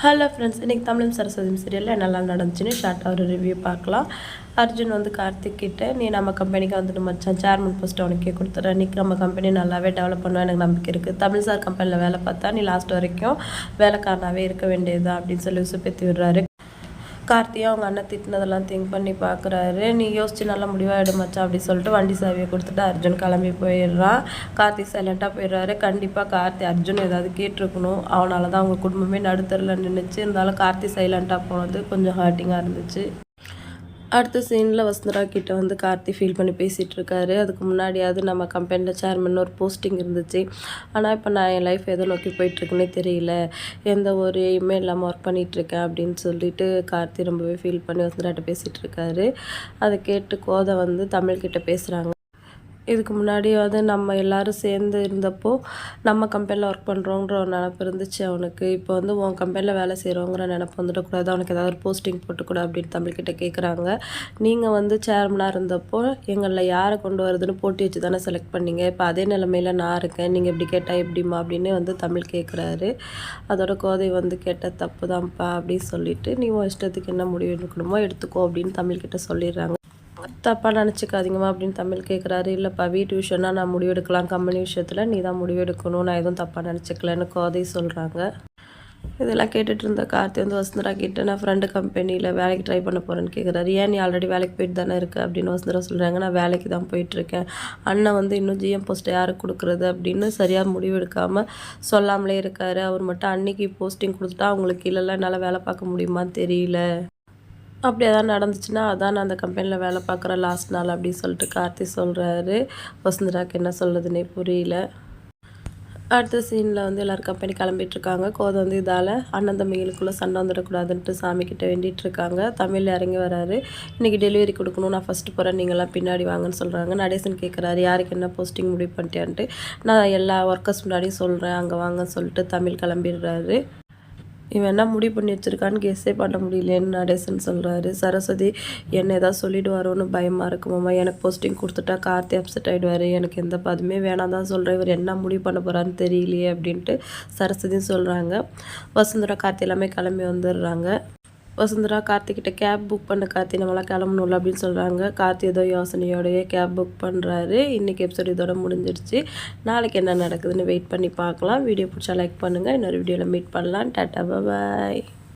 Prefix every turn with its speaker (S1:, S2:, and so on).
S1: Hello friends இன்றைக்கி தமிழும் சரஸ்வதி சீரியலில் நல்லா நடந்துச்சுன்னு ஷார்ட்டாக ஒரு ரிவ்யூ பார்க்கலாம். அர்ஜுன் வந்து கார்த்திக் கிட்டே நீ நம்ம கம்பெனிக்கு வந்துட்டு மச்சான் சேர்மன் போஸ்ட் உனக்கே கொடுத்துட்றேன். இன்றைக்கி நம்ம கம்பெனி நல்லாவே டெவலப் பண்ணுவேன் எனக்கு நம்பிக்கை இருக்குது தமிழ் சார் கம்பெனியில் வேலை பார்த்தா நீ லாஸ்ட் வரைக்கும் வேலைக்காரனாகவே இருக்க வேண்டியதா அப்படின்னு சொல்லி உசுப்பேத்தி விடுறாரு. கார்த்தியா அவங்க அண்ணன் திட்டினதெல்லாம் திங்க் பண்ணி பார்க்குறாரு. நீ யோசிச்சு நல்லா முடிவாக எடு அப்படி சொல்லிட்டு வண்டி சாவியை கொடுத்துட்டு அர்ஜுன் கிளம்பி போயிடுறான். கார்த்தி சைலண்ட்டாக போயிடுறாரு. கண்டிப்பாக கார்த்தி அர்ஜுன் ஏதாவது கேட்டிருக்கணும். அவனால தான் அவங்க குடும்பமே நடுத்தரில் நின்றுச்சு இருந்தாலும் கார்த்தி சைலண்ட்டாக போனது கொஞ்சம் ஹர்ட்டிங்காக இருந்துச்சு. அடுத்த சீனில் வசுந்தரா கிட்ட வந்து கார்த்தி ஃபீல் பண்ணி பேசிகிட்டு இருக்காரு அதுக்கு முன்னாடியாவது நம்ம கம்பெனியில் சேர்மன் ஒரு போஸ்டிங் இருந்துச்சு. ஆனால் இப்போ நான் என் லைஃப் எதை நோக்கி போயிட்டுருக்குன்னே தெரியல. எந்த ஒரு எய்மே இல்லாமல் ஒர்க் பண்ணிகிட்ருக்கேன் அப்படின்னு சொல்லிட்டு கார்த்தி ரொம்பவே ஃபீல் பண்ணி வசுந்தராட்ட பேசிகிட்டு இருக்காரு அதை கேட்டு கோதை வந்து தமிழ்கிட்ட பேசுகிறாங்க இதுக்கு முன்னாடியாவது நம்ம எல்லோரும் சேர்ந்து இருந்தப்போ நம்ம கம்பெனியில் ஒர்க் பண்ணுறோங்கிற ஒரு நினப்பு இருந்துச்சு அவனுக்கு. இப்போ வந்து உன் கம்பெனியில் வேலை செய்கிறோங்கிற நினப்பு வந்துடக்கூடாது. அவனுக்கு ஏதாவது ஒரு போஸ்டிங் போட்டுக்கூட அப்படின்னு தமிழ்கிட்ட கேட்குறாங்க நீங்கள் வந்து சேர்மனாக இருந்தப்போ எங்களில் யாரை கொண்டு வரதுன்னு போட்டி வச்சு தானே செலக்ட் பண்ணீங்க. இப்போ அதே நிலமையில் நான் இருக்கேன். நீங்கள் இப்படி கேட்டால் எப்படிமா அப்படின்னு வந்து தமிழ் கேட்குறாரு அதோட கோதை வந்து கேட்ட தப்பு தான்ப்பா அப்படின்னு சொல்லிட்டு நீ உன் இஷ்டத்துக்கு என்ன முடிவு எடுக்கணுமோ எடுத்துக்கோ அப்படின்னு தமிழ்கிட்ட சொல்லிடுறாங்க. தப்பாக நினச்சிக்காதீங்கம்மா அப்படின்னு தமிழ் கேட்குறாரு இல்லைப்பா வீட்டு விஷயம்னா நான் முடிவெடுக்கலாம். கம்பெனி விஷயத்தில் நீ தான் முடிவெடுக்கணும். நான் எதுவும் தப்பாக நினச்சிக்கலன்னு கோதை சொல்கிறாங்க இதெல்லாம் கேட்டுட்டு இருந்த கார்த்தி வந்து வசுந்தரா கிட்ட நான் ஃப்ரெண்டு கம்பெனியில் வேலைக்கு ட்ரை பண்ண போகிறேன்னு கேட்குறாரு ஏன் நீ ஆல்ரெடி வேலைக்கு போயிட்டு தானே இருக்கு? அப்படின்னு வசுந்தரா சொல்கிறாங்க நான் வேலைக்கு தான் போயிட்டுருக்கேன். அண்ணன் வந்து இன்னும் ஜிஎம் போஸ்ட்டை யாருக்கு கொடுக்குறது? அப்படின்னு சரியாக முடிவெடுக்காமல் சொல்லாமலே இருக்காரு. அவர் மட்டும் அன்னைக்கு போஸ்டிங் கொடுத்துட்டா அவங்களுக்கு கீழெல்லாம் என்னால் வேலை பார்க்க முடியுமான்னு தெரியல. அப்படி எதாவது நடந்துச்சுன்னா அதான் நான் அந்த கம்பெனியில் வேலை பார்க்குற லாஸ்ட் நாள் அப்படின்னு சொல்லிட்டு கார்த்தி சொல்கிறாரு வசுந்தராக்கு என்ன சொல்கிறதுனே புரியல. அடுத்த சீனில் வந்து எல்லோரும் கம்பெனி கிளம்பிட்டுருக்காங்க கோதை வந்து இதால் அண்ணன் தம்பிகளுக்குள்ளே சண்டை வந்துடக்கூடாதுன்ட்டு சாமிக்கிட்ட வேண்டிகிட்டு இருக்காங்க. தமிழில் இறங்கி வராரு. இன்றைக்கி டெலிவரி கொடுக்கணும். நான் ஃபஸ்ட்டு போகிறேன் நீங்களாம் பின்னாடி வாங்கன்னு சொல்கிறாங்க நடேசன் கேட்குறாரு யாருக்கு என்ன போஸ்டிங் முடிவு பண்ணிட்டேன்ட்டு நான் எல்லா ஒர்க்கர்ஸ் முன்னாடியும் சொல்கிறேன் அங்கே வாங்கன்னு சொல்லிட்டு தமிழ் கிளம்பிடுறாரு. இவன் என்ன முடிவு பண்ணி வச்சுருக்கான்னு கெஸ்ஸே பண்ண முடியலன்னு நடேசன் சொல்கிறாரு சரஸ்வதி என்ன ஏதாவது சொல்லிடுவாரோன்னு பயமாக இருக்குமாம்மா எனக்கு போஸ்டிங் கொடுத்துட்டா கார்த்தி அப்செட் ஆகிடுவார் எனக்கு எந்த பதுமே வேணாம் தான் சொல்கிறேன் இவர் என்ன முடிவு பண்ண போகிறான்னு தெரியலையே அப்படின்ட்டு சரஸ்வதியும் சொல்கிறாங்க வசுந்தரா கார்த்தி எல்லாமே கிளம்பி வந்துடுறாங்க. வசுந்தரா கார்த்திகிட்ட கேப் புக் பண்ண கார்த்தி நம்மளாம் கிளம்பணும்ல அப்படின்னு சொல்கிறாங்க கார்த்தி ஏதோ யோசனையோடையே கேப் புக் பண்ணுறாரு இன்றைக்கி எபிசோட் இதோட முடிஞ்சிருச்சு. நாளைக்கு என்ன நடக்குதுன்னு வெயிட் பண்ணி பார்க்கலாம். வீடியோ பிடிச்சா லைக் பண்ணுங்கள் இன்னொரு வீடியோவில் மீட் பண்ணலாம். டாட்டா பாய்